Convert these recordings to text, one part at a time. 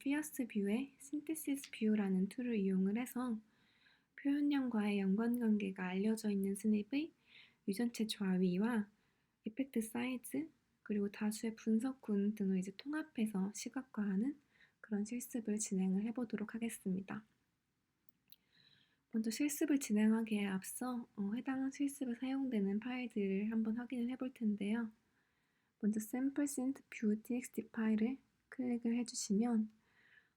피어스 뷰의 신테시스 뷰라는 툴을 이용을 해서 표현량과의 연관관계가 알려져 있는 스냅의 유전체 좌위와 이펙트 사이즈 그리고 다수의 분석군 등을 이제 통합해서 시각화하는 그런 실습을 진행을 해보도록 하겠습니다. 먼저 실습을 진행하기에 앞서 어, 해당 실습에 사용되는 파일들을 한번 확인을 해볼 텐데요. 먼저 sample.int view txt 파일을 클릭을 해주시면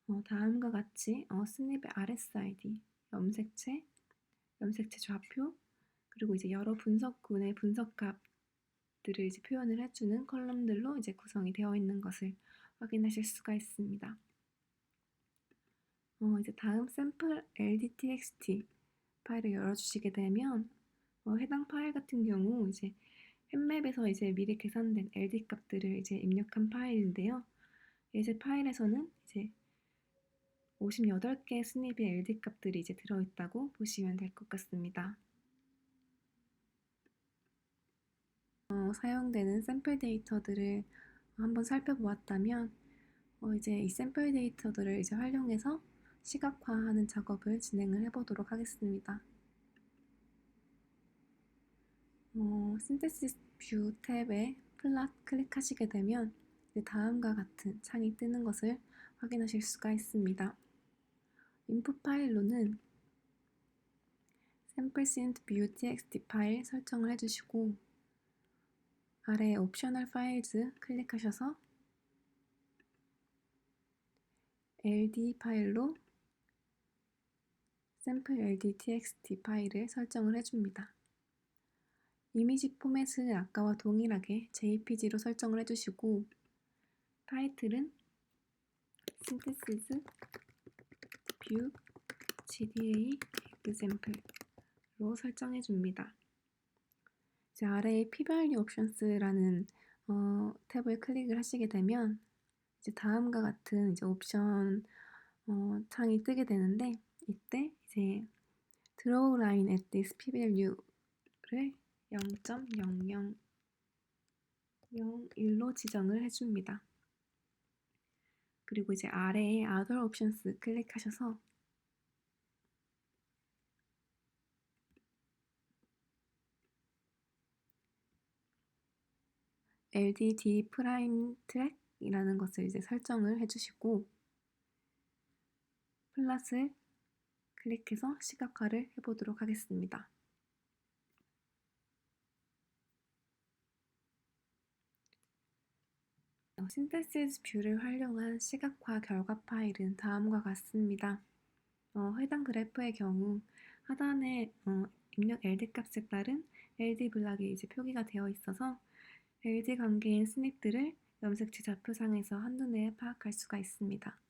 어, 다음과 같이 어, 스냅의 RSID, 염색체, 염색체 좌표, 그리고 이제 여러 분석군의 분석값들을 이제 표현을 해주는 컬럼들로 이제 구성이 되어 있는 것을 확인하실 수가 있습니다. 어, 이제 다음 샘플 LDTXT 파일을 열어주시게 되면 어, 해당 파일 같은 경우 이제 햇맵에서 이제 미리 계산된 LD 값들을 이제 입력한 파일인데요. 이제 파일에서는 이제 58개의 스냅의 LD 값들이 이제 들어있다고 보시면 될 것 같습니다. 어, 사용되는 샘플 데이터들을 한번 살펴보았다면 어, 이제 이 샘플 데이터들을 이제 활용해서 시각화하는 작업을 진행을 해보도록 하겠습니다. 어, 신테시스 뷰 탭에 플랫 클릭하시게 되면 다음과 같은 창이 뜨는 것을 확인하실 수가 있습니다. 인풋 파일로는 sample.int view txt 파일 설정을 해주시고 아래 옵셔널 파일즈 클릭하셔서 ld 파일로 sample ld txt 파일을 설정을 해줍니다. 이미지 포맷은 아까와 동일하게 jpg로 설정을 해주시고 타이틀은 synthesis view gda example로 설정해 줍니다. 이제 아래에 p-value options라는 어, 탭을 클릭을 하시게 되면 이제 다음과 같은 이제 옵션 어, 창이 뜨게 되는데 이때 이제 draw line at this p-value를 0.0001로 지정을 해줍니다. 그리고 이제 아래에 Other Options 클릭하셔서 LDD 프라임 트랙이라는 것을 이제 설정을 해주시고 플랫을 클릭해서 시각화를 해보도록 하겠습니다. 신테시스 뷰를 활용한 시각화 결과 파일은 다음과 같습니다. 어, 해당 그래프의 경우 하단에 어, 입력 LD 값에 따른 LD 블락이 이제 표기가 되어 있어서 LD 관계인 스냅들을 염색체 좌표상에서 한눈에 파악할 수가 있습니다.